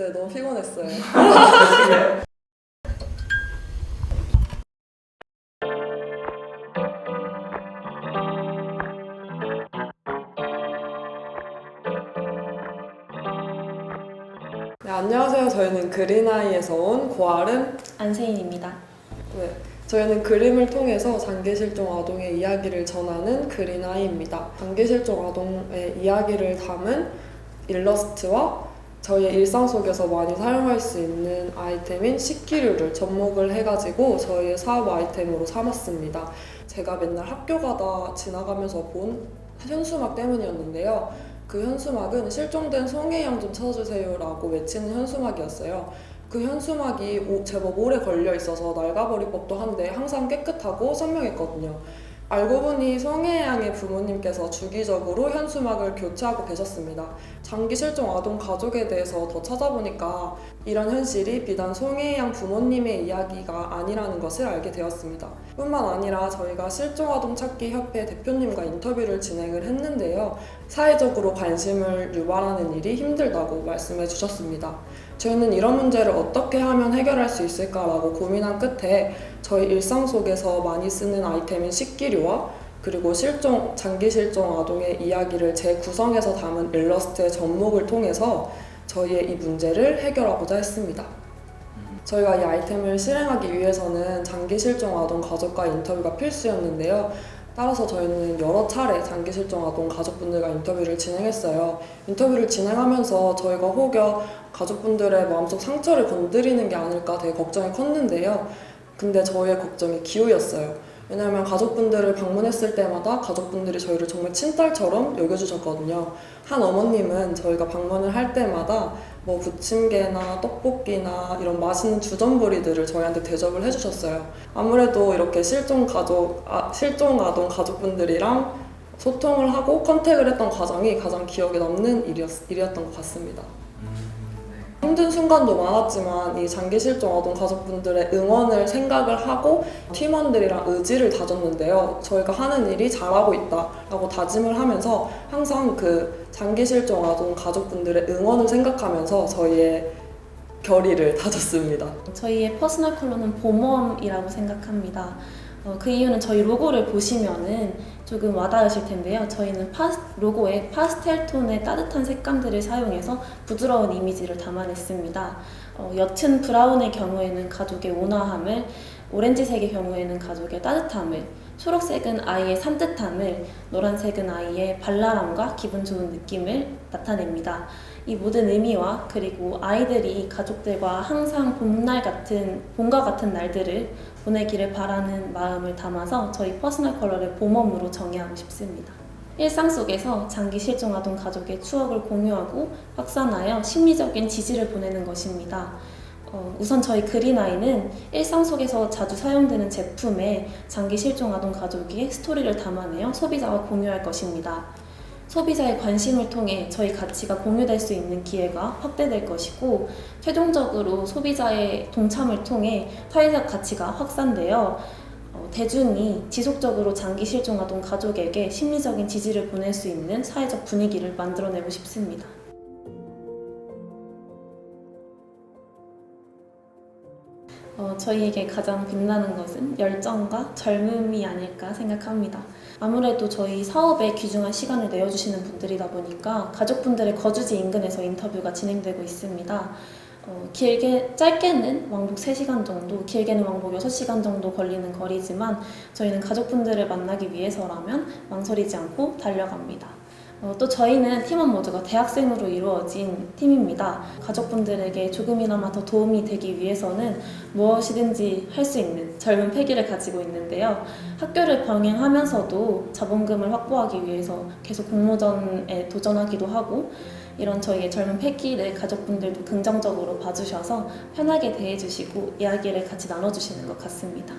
네, 너무 피곤했어요. 네, 안녕하세요. 저희는 그린아이에서 온 고아름. 안세인입니다. 네, 저희는 그림을 통해서 장기실종 아동의 이야기를 전하는 그린아이입니다. 장기실종 아동의 이야기를 담은 일러스트와 저희의 일상 속에서 많이 사용할 수 있는 아이템인 식기류를 접목을 해가지고 저희의 사업 아이템으로 삼았습니다. 제가 맨날 학교 가다 지나가면서 본 현수막 때문이었는데요. 그 현수막은 실종된 송혜양 좀 찾아주세요라고 외치는 현수막이었어요. 그 현수막이 오- 제법 오래 걸려 있어서 낡아버릴 법도 한데 항상 깨끗하고 선명했거든요. 알고 보니 송혜양의 부모님께서 주기적으로 현수막을 교체하고 계셨습니다. 장기 실종 아동 가족에 대해서 더 찾아보니까 이런 현실이 비단 송혜양 부모님의 이야기가 아니라는 것을 알게 되었습니다. 뿐만 아니라 저희가 실종 아동 찾기 협회 대표님과 인터뷰를 진행을 했는데요. 사회적으로 관심을 유발하는 일이 힘들다고 말씀해 주셨습니다. 저희는 이런 문제를 어떻게 하면 해결할 수 있을까라고 고민한 끝에 저희 일상 속에서 많이 쓰는 아이템인 식기류와 그리고 실종, 장기 실종 아동의 이야기를 재구성해서 담은 일러스트의 접목을 통해서 저희의 이 문제를 해결하고자 했습니다. 저희가 이 아이템을 실행하기 위해서는 장기 실종 아동 가족과 인터뷰가 필수였는데요. 따라서 저희는 여러 차례 장기 실종 아동 가족분들과 인터뷰를 진행했어요. 인터뷰를 진행하면서 저희가 혹여 가족분들의 마음속 상처를 건드리는 게 아닐까 되게 걱정이 컸는데요. 근데 저희의 걱정이 기우였어요. 왜냐하면 가족분들을 방문했을 때마다 가족분들이 저희를 정말 친딸처럼 여겨주셨거든요. 한 어머님은 저희가 방문을 할 때마다 뭐 부침개나 떡볶이나 이런 맛있는 주전부리들을 저희한테 대접을 해주셨어요. 아무래도 이렇게 실종 가족, 아, 실종 아동 가족분들이랑 소통을 하고 컨택을 했던 과정이 가장 기억에 남는 일이었, 일이었던 것 같습니다. 힘든 순간도 많았지만 이 장기 실종 아동 가족분들의 응원을 생각을 하고 팀원들이랑 의지를 다졌는데요. 저희가 하는 일이 잘하고 있다라고 다짐을 하면서 항상 그 장기 실종 아동 가족분들의 응원을 생각하면서 저희의 결의를 다졌습니다. 저희의 퍼스널 컬러는 봄웜이라고 생각합니다. 어, 그 이유는 저희 로고를 보시면은 조금 와닿으실 텐데요. 저희는 파, 로고에 파스텔 톤의 따뜻한 색감들을 사용해서 부드러운 이미지를 담아냈습니다. 어, 옅은 브라운의 경우에는 가족의 온화함을, 오렌지색의 경우에는 가족의 따뜻함을, 초록색은 아이의 산뜻함을, 노란색은 아이의 발랄함과 기분 좋은 느낌을 나타냅니다. 이 모든 의미와 그리고 아이들이 가족들과 항상 봄날 같은 봄과 같은 날들을 보내기를 바라는 마음을 담아서 저희 퍼스널 컬러를 봄웜으로 정의하고 싶습니다. 일상 속에서 장기 실종 아동 가족의 추억을 공유하고 확산하여 심리적인 지지를 보내는 것입니다. 어, 우선 저희 그린아이는 일상 속에서 자주 사용되는 제품에 장기 실종 아동 가족의 스토리를 담아내어 소비자와 공유할 것입니다. 소비자의 관심을 통해 저희 가치가 공유될 수 있는 기회가 확대될 것이고 최종적으로 소비자의 동참을 통해 사회적 가치가 확산되어 어, 대중이 지속적으로 장기 실종 아동 가족에게 심리적인 지지를 보낼 수 있는 사회적 분위기를 만들어내고 싶습니다. 어, 저희에게 가장 빛나는 것은 열정과 젊음이 아닐까 생각합니다. 아무래도 저희 사업에 귀중한 시간을 내어주시는 분들이다 보니까 가족분들의 거주지 인근에서 인터뷰가 진행되고 있습니다. 어, 길게, 짧게는 왕복 3시간 정도, 길게는 왕복 6시간 정도 걸리는 거리지만 저희는 가족분들을 만나기 위해서라면 망설이지 않고 달려갑니다. 어, 또 저희는 팀원 모두가 대학생으로 이루어진 팀입니다. 가족분들에게 조금이나마 더 도움이 되기 위해서는 무엇이든지 할 수 있는 젊은 패기를 가지고 있는데요. 학교를 병행하면서도 자본금을 확보하기 위해서 계속 공모전에 도전하기도 하고 이런 저희의 젊은 패기를 가족분들도 긍정적으로 봐주셔서 편하게 대해주시고 이야기를 같이 나눠주시는 것 같습니다.